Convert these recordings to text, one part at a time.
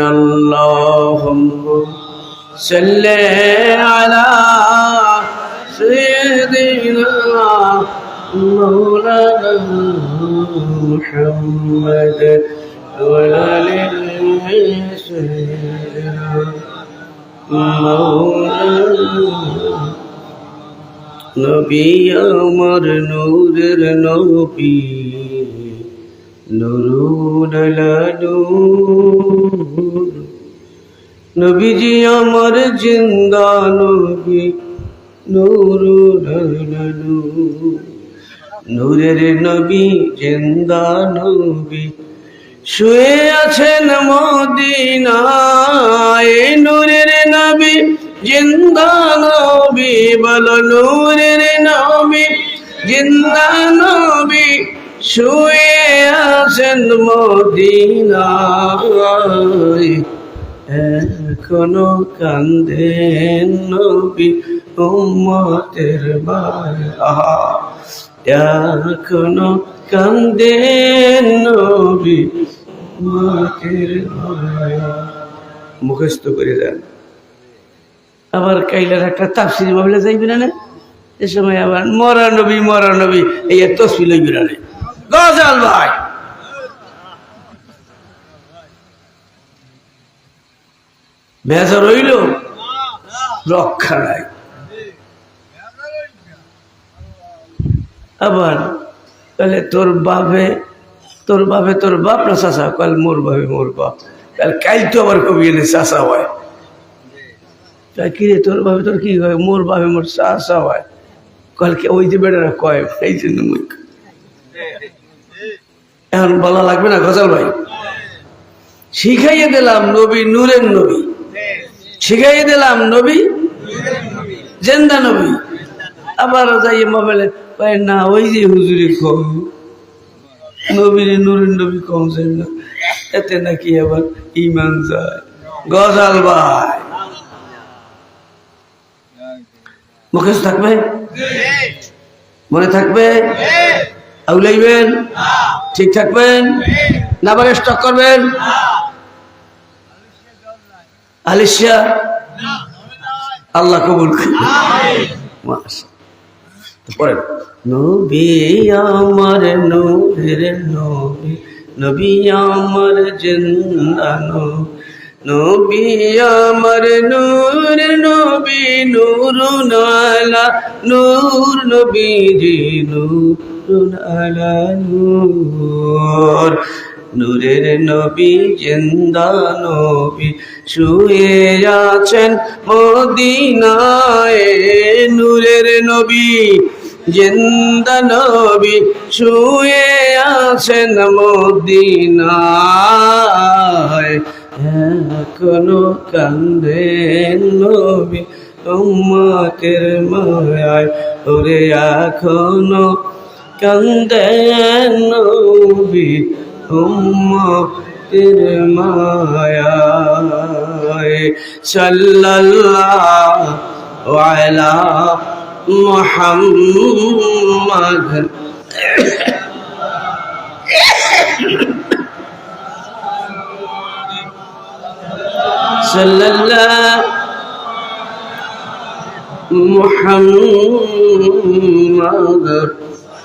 اللهم صل على سيدنا مولانا محمد وعلى آل سيدنا مولانا নবী আমার নূরের নবী নুরুন নূর নবীজি আমার জিন্দা নবী নুরুন নূর নূরের নবী জিন্দা নবী। শুয়ে আছেন মদিনায়, নূরের নবী জিন্দা নবী। বল, নূরের নবী জিন্দা নবী। শুয়ে আছেন মদিনায় এখনও কান্দেন নবী উম্মতের আহা এখনও কান্দেন নবী উম্মতের মুখস্থ করে দেন আবার কাইলার একটা তাফসির ভাবলে যাইবি না? এ সময় আবার মরা নবী মরা নবী, এই তসবি লইবি না। গজাল ভাই। বেজা রইল রক্ষা নাই। আবার তাহলে তোর বাপে তোর বাপে তোর বাপ না চাষা কাল মোর বাপে মোর বাপ। কাল কাল তো আবার কবি এনে চাষা হয়। তাই কি রে, তোর বাপে তোর কি হয়? মোর বাপে মোর চাষা হয়। কালকে ওই যে বেটারা কয়, এই জন্য মুখ এখন বলা লাগবে না গজাল ভাই। শিখাইয়ে দিলাম নবী নূরের নবী। শিখাইয়ে দিলাম নবী জেন্দা নবী। আবার যাই মোবাইলে কয় না ওই যে হুজুরি কম। নবীর নূরের নবী কম যায় না এতে নাকি আবার ইমান যায়? গজাল ভাই। মুখেশ থাকবে? মনে থাকবে? আউলাইবেন? ঠিক থাকবেন? না আবার স্টক করবেন? আলিশা আল্লাহ কবুল পরে। নবী আমার নবী নবী আমার নবী নূর নূর নবী নূর। নূর। নূরের নবী, জিন্দা নবী, শুয়ে আছেন মদিনায়। নূরের নবী, জিন্দা নবী, শুয়ে আছেন মদিনায়। এখনও কান্দেন নবী, উম্মতের মায়ায়। ওরে এখনও কান্দেন নবী উম্মতের মায়ায়। সাল্লাল্লাহু আলা মুহাম্মাদ। সাল্লাল্লাহ মুহাম্মাদ।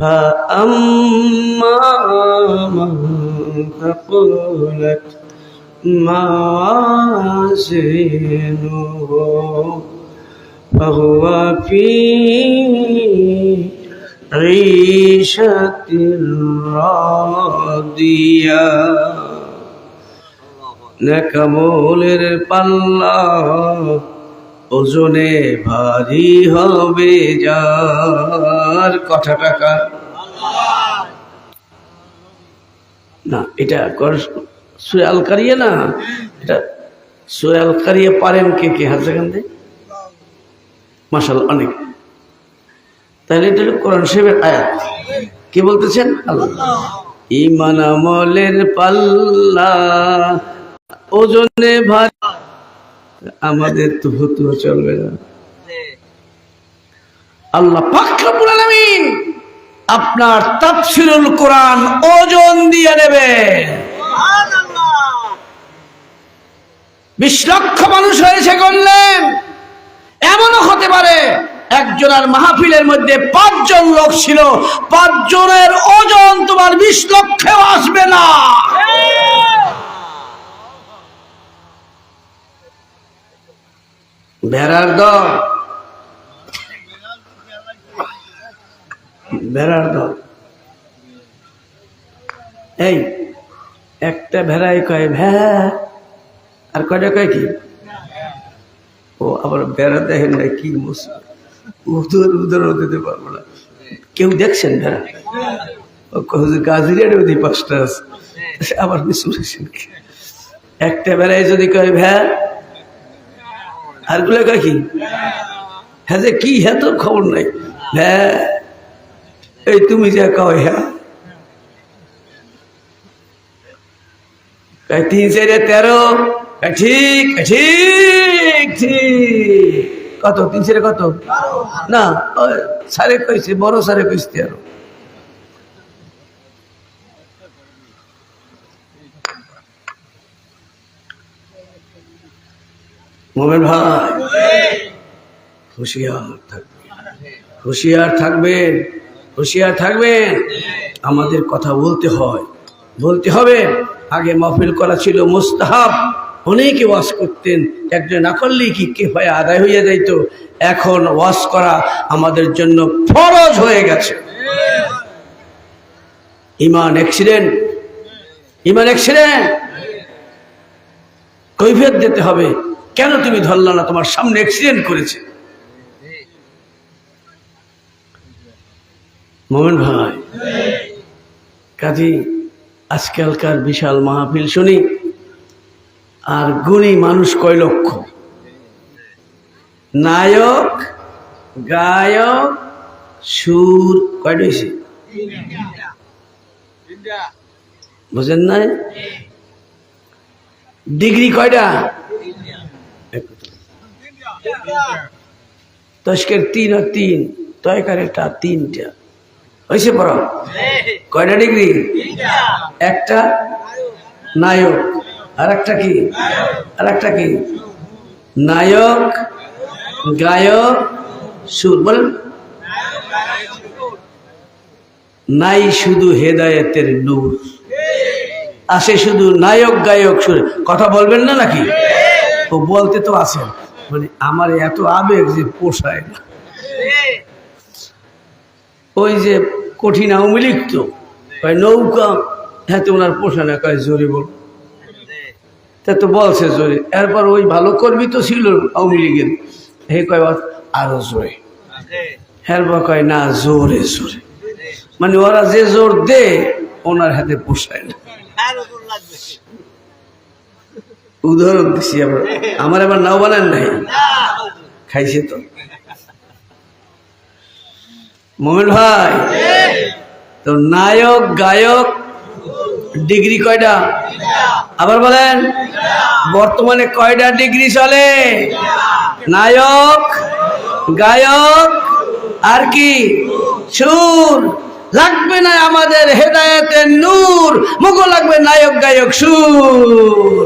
فأما من ثقلت موازينه فهو في عيشة راضية নেকামলের পাল্লা ওজনে ভারী হবে যার কথা টাকা না, এটা কর আল কারিয়ে না? এটা সোয়াল কারিয়ে পারেন কে কে? হাত সেখান মাসাল অনেক। তাহলে এটা হলো কোরআন শরীফের আয়াত। কি বলতেছেন? আল্লাহ। ইমান আমলের পাল্লা, ওজনে ভার। আমাদের তো হতুয়া চলবে না। আল্লাহ আপনার তাফসিরুল কোরআন ওজন দিয়ে নেবে বিশ লক্ষ মানুষ হয়েছে করলেন। এমনও হতে পারে একজনের মাহফিলের মধ্যে পাঁচজন লোক ছিল, পাঁচজনের ওজন তোমার বিশ লক্ষেও আসবে না। ভেড়ার দল ভেড়ার দল। এই, একটা ভেড়াই কয়, ভ্যা আর কয়টা কয় কি? ও আবার বেড়া দেখেন না কি মুসিবত উদর দিতে পারব না। কেউ দেখছেন ভেড়া? গাজিরিয়ার ওদি আবার একটা বেড়ায় যদি কয়, ভ্যা, আরগুলো কয় কি? হ্যাঁ যে কি হ্যাঁ তো খবর নাই। হ্যাঁ এই তুমি যা কয় হ্যাঁ? তিন চারে তেরো। ঠিক ঠিক ঠিক। কত? তিন চারে কত? না সারে কইছে বড় সারে কইছে তেরো। মোমেন ভাই হুঁশিয়ার থাকবেন হুঁশিয়ার থাকবেন। হুঁশিয়ার থাকবেন। আমাদের কথা বলতে হয়। বলতে হবে, আগে মাহফিল করা ছিল মুস্তাহাব। অনেকে ওয়াশ করতেন, একজন না করলেই কি কে হয় আদায় হইয়া যাইত। এখন ওয়াশ করা আমাদের জন্য ফরজ হয়ে গেছে। ইমান অ্যাক্সিডেন্ট ইমান অ্যাক্সিডেন্ট কৈফিয়ত দিতে হবে। কেন তুমি ধরলা না তোমার সামনে অ্যাক্সিডেন্ট করেছে? মোমেন ভাই। কাজী আজকালকার বিশাল মাহফিল শুনি, আর গুণী মানুষ কয় লক্ষ? নায়ক, গায়ক, সুর হয়েছে বুঝেন নাই? ডিগ্রি কয়টা? দশকের তিন আর তিন, তয়কারেরটা তিনটা। হয়েছে পড়া? কয়টা ডিগ্রি? একটা? নায়ক। আর একটা কি? আর একটা কি? নায়ক, গায়ক, সুর। বলেন। নাই শুধু হেদায়েতের নূর। আসে শুধু নায়ক, গায়ক, সুর। কথা বলবেন না নাকি? ও বলতে তো আসেন মানে আমার এত আবেগ যে পোষায় না। ওই যে কঠিন আওয়ামী লীগ তো। কয় নৌকা হ্যাঁ তো ওনার পোষায় কয় জোরে বল। তা তো বলছে জোরে। এরপর ওই ভালো কর্মী তো ছিল আওয়ামী লীগের। হে কয় আরও জোরে। এরপর কয়, না, জোরে জোরে। মানে ওরা যে জোর দে, ওনার হাতে পোষায় না। উদাহরণ দিচ্ছি আবার। আমার আবার নাও বানান নাই? খাইছে তো। মোমেন ভাই তো নায়ক গায়ক ডিগ্রি কয়টা? আবার বলেন বর্তমানে কয়টা ডিগ্রি চলে? নায়ক গায়ক আর কি? সুর। লাগবে না আমাদের হেদায়েতের নূর। মুখো লাগবে নায়ক গায়ক সুর।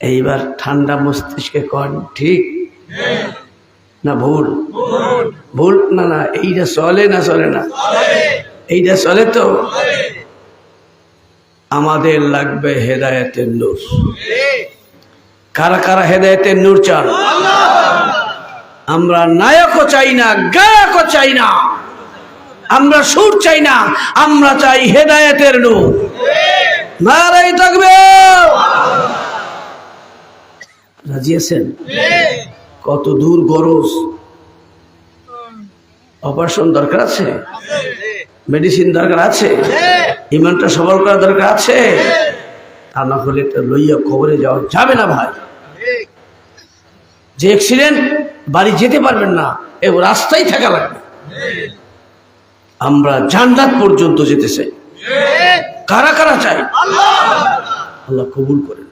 এইবার ঠান্ডা মস্তিষ্কে কন ঠিক? না ভুল? ভুল না না, এইটা চলে না চলে না? এইটা চলে তো? আমাদের লাগবে হেদায়েতের নূর। কারা কারা হেদায়েতের নূর চান? আমরা নায়কও চাই না, গায়কও চাই না। আমরা সুর চাই না, আমরা চাই হেদায়েতের নূর। নারাই থাকবে। রাজি আছেন? কত দূর গরজ। অপারেশন দরকার আছে? মেডিসিন দরকার আছে? ইমানটা সবল করা দরকার আছে? তা না হলে এটা লইয়া খবরে যাওয়া যাবে না ভাই। যে অ্যাক্সিডেন্ট বাড়ি যেতে পারবেন না এ রাস্তায় থাকা লাগবে। আমরা জান্নাত পর্যন্ত যেতে চাই। কারা কারা চাই আল্লাহ কবুল করেন।